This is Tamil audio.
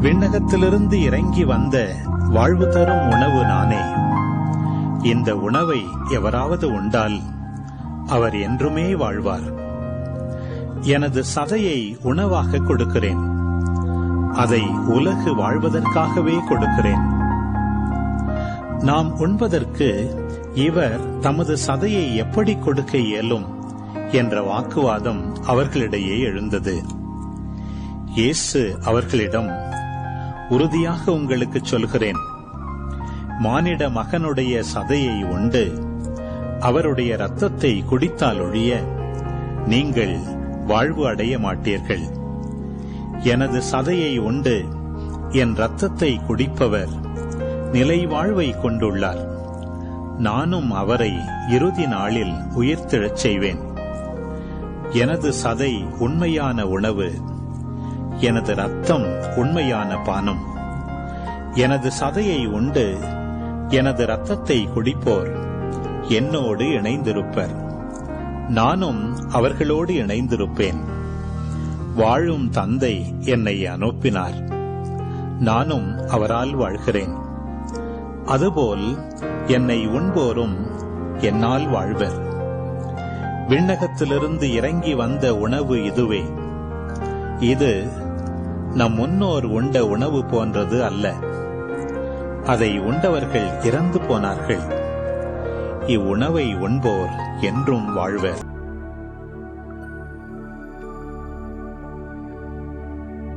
விண்ணகத்திலிருந்து இறங்கி வந்த வாழ்வு தரும் உணவு நானே. இந்த உணவை எவராவது உண்டால் அவர் என்றுமே வாழ்வார். எனது சதையை உணவாக கொடுக்கிறேன். அதை உலகு வாழ்வதற்காகவே கொடுக்கிறேன். நாம் உண்பதற்கு இவர் தமது சதையை எப்படி கொடுக்க இயலும் என்ற வாக்குவாதம் அவர்களிடையே எழுந்தது. இயேசு அவர்களிடம் உறுதியாக உங்களுக்கு சொல்கிறேன். மானிட மகனுடைய சதையை உண்டு. அவருடைய இரத்தத்தை குடித்தால் ஒழிய நீங்கள் வாழ்வு அடைய மாட்டீர்கள். எனது சதையை உண்டு. என் ரத்தத்தை குடிப்பவர் நிலை வாழ்வை கொண்டுள்ளார். நானும் அவரை இறுதி நாளில் உயிர்த்தெழச் செய்வேன். எனது சதை உண்மையான உணவு. எனது ரத்தம் உண்மையான பானம். எனது சதையை உண்டு எனது ரத்தத்தை குடிப்போர் என்னோடு இணைந்திருப்பர். நானும் அவர்களோடு இணைந்திருப்பேன். வாழும் தந்தை என்னை அனுப்பினார். நானும் அவரால் வாழ்கிறேன். அதுபோல் என்னை உண்போரும் என்னால் வாழ்வர். விண்ணகத்திலிருந்து இறங்கி வந்த உணவு இதுவே. இது நம் முன்னோர் உண்ட உணவு போன்றது அல்ல. அதை உண்டவர்கள் இறந்து போனார்கள். இவ்வுணவை உண்போர் என்றும் வாழ்வர்.